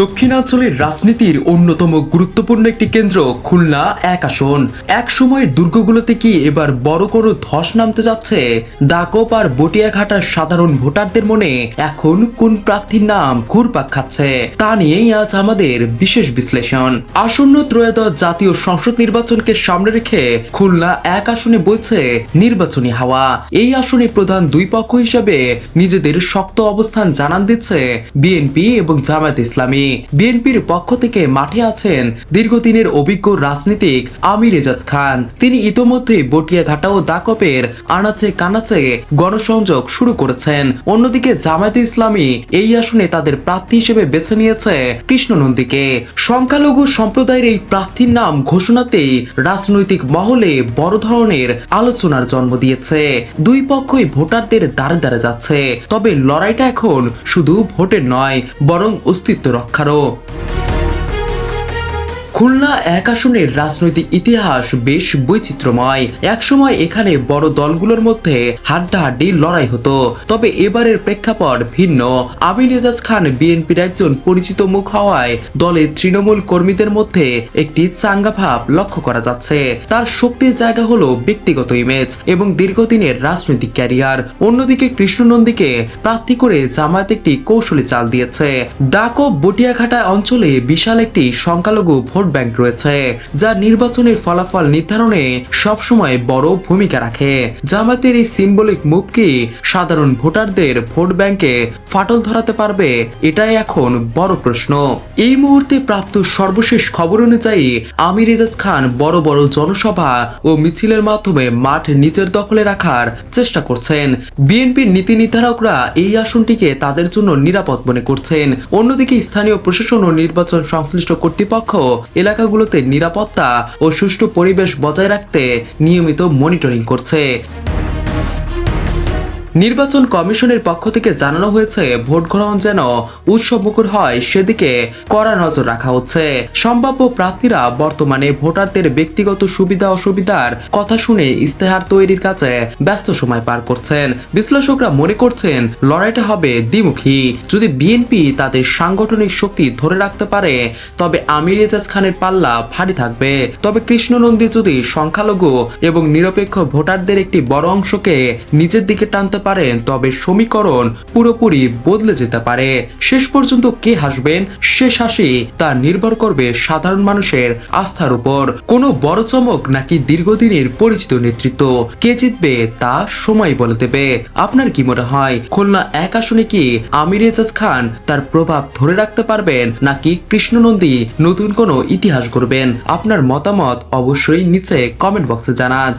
দক্ষিণাঞ্চলের রাজনীতির অন্যতম গুরুত্বপূর্ণ একটি কেন্দ্র খুলনা, এক আসন। এক সময় দুর্গগুলোতে কি এবার বড় কোনো ধস নামতে যাচ্ছে? দাকপ আর বটিয়াঘাটার সাধারণ ভোটারদের মনে এখন কোন প্রার্থীর নাম ঘুরপাক খাচ্ছে? তা নিয়েই আজ আমাদের বিশেষ বিশ্লেষণ। আসন্ন ত্রয়োদশ জাতীয় সংসদ নির্বাচনকে সামনে রেখে খুলনা এক আসনে বইছে নির্বাচনী হাওয়া। এই আসনে প্রধান দুই পক্ষ হিসেবে নিজেদের শক্ত অবস্থান জানান দিচ্ছে বিএনপি এবং জামায়াত ইসলামী। বিএনপির পক্ষ থেকে মাঠে আছেন দীর্ঘদিনের অভিজ্ঞ রাজনীতিক আমির এজাজ খান। তিনি ইতোমধ্যে বটিয়াঘাটা ও দাকপের আনাচে কানাচে গণসংযোগ শুরু করেছেন। অন্যদিকে জামায়াতে ইসলামী এই আসনে তাদের প্রার্থী হিসেবে বেছে নিয়েছে কৃষ্ণনন্দীকে। সংখ্যালঘু সম্প্রদায়ের এই প্রার্থীর নাম ঘোষণাতেই রাজনৈতিক মহলে বড় ধরনের আলোচনার জন্ম দিয়েছে। দুই পক্ষই ভোটারদের দ্বারে দ্বারে যাচ্ছে। তবে লড়াইটা এখন শুধু ভোটের নয়, বরং অস্তিত্ব 過労 খুলনা, এক আসনের রাজনৈতিক ইতিহাস বেশ বৈচিত্র্যময়। একসময় এখানে বড় দলগুলোর মধ্যে হাড্ডাহাড্ডি লড়াই হতো। তবে এবারের প্রেক্ষাপট ভিন্ন। আমিন এজাজ খান বিএনপির একজন পরিচিত মুখ হওয়ায় দলের তৃণমূল কর্মীদের মধ্যে একটি চাঙ্গা ভাব লক্ষ্য করা যাচ্ছে। তার শক্তির জায়গা হলো ব্যক্তিগত ইমেজ এবং দীর্ঘদিনের রাজনৈতিক ক্যারিয়ার। অন্যদিকে কৃষ্ণনন্দীকে প্রার্থী করে জামায়াত একটি কৌশলী চাল দিয়েছে। ডাকো বটিয়াঘাটা অঞ্চলে বিশাল একটি সংখ্যালঘু ভোট ব্যাংক রয়েছে, যা নির্বাচনের ফলাফল নির্ধারণে সবসময় বড় ভূমিকা রাখে। জামাতের এই সিম্বলিক মুভ কি সাধারণ ভোটারদের ভোট ব্যাংকে ফাটল ধরাতে পারবে, এটাই এখন বড় প্রশ্ন। এই মুহূর্তে প্রাপ্ত সর্বশেষ খবর অনুযায়ী, আমির এজাজ খান বড় বড় জনসভা ও মিছিলের মাধ্যমে মাঠ নিজের দখলে রাখার চেষ্টা করছেন। বিএনপির নীতি নির্ধারকরা এই আসনটিকে তাদের জন্য নিরাপদ মনে করছেন। অন্যদিকে স্থানীয় প্রশাসন ও নির্বাচন সংশ্লিষ্ট কর্তৃপক্ষ এলাকাগুলোতে নিরাপত্তা ও সুষ্ঠু পরিবেশ বজায় রাখতে নিয়মিত মনিটরিং করছে। নির্বাচন কমিশনের পক্ষ থেকে জানানো হয়েছে, ভোট গ্রহণ যেন উৎসবমুখর হয়, সেদিকে কড়া নজর রাখা হচ্ছে। সম্ভাব্য প্রার্থীরা বর্তমানে ভোটারদের ব্যক্তিগত সুবিধা অসুবিধার কথা শুনে ইস্তেহার তৈরির কাছে ব্যস্ত সময় পার করছেন। বিশ্লেষকরা মনে করছেন, লড়াইটা হবে দ্বিমুখী। যদি বিএনপি তাদের সাংগঠনিক শক্তি ধরে রাখতে পারে, তবে আমির এজাজ খানের পাল্লা ভারী থাকবে। তবে কৃষ্ণনন্দী যদি সংখ্যালঘু এবং নিরপেক্ষ ভোটারদের একটি বড় অংশকে নিজের দিকে টানতে পারেন তবে সমীকরণ পুরোপুরি বদলে যেতে পারে। শেষ পর্যন্ত কে হাসবেন? শেষ হাসি তা নির্ভর করবে সাধারণ মানুষের আস্থার উপর। কোনো বড় চমক নাকি দীর্ঘদিনের পরিচিত নেতৃত্ব? কে জিতবে তা সময় বলে দেবে। আপনার কি মনে হয়, খুলনা এক আসনে কি আমির এজাজ খান তার প্রভাব ধরে রাখতে পারবেন, নাকি কৃষ্ণনন্দী নতুন কোনো ইতিহাস গড়বেন? আপনার মতামত অবশ্যই নিচে কমেন্ট বক্সে জানান।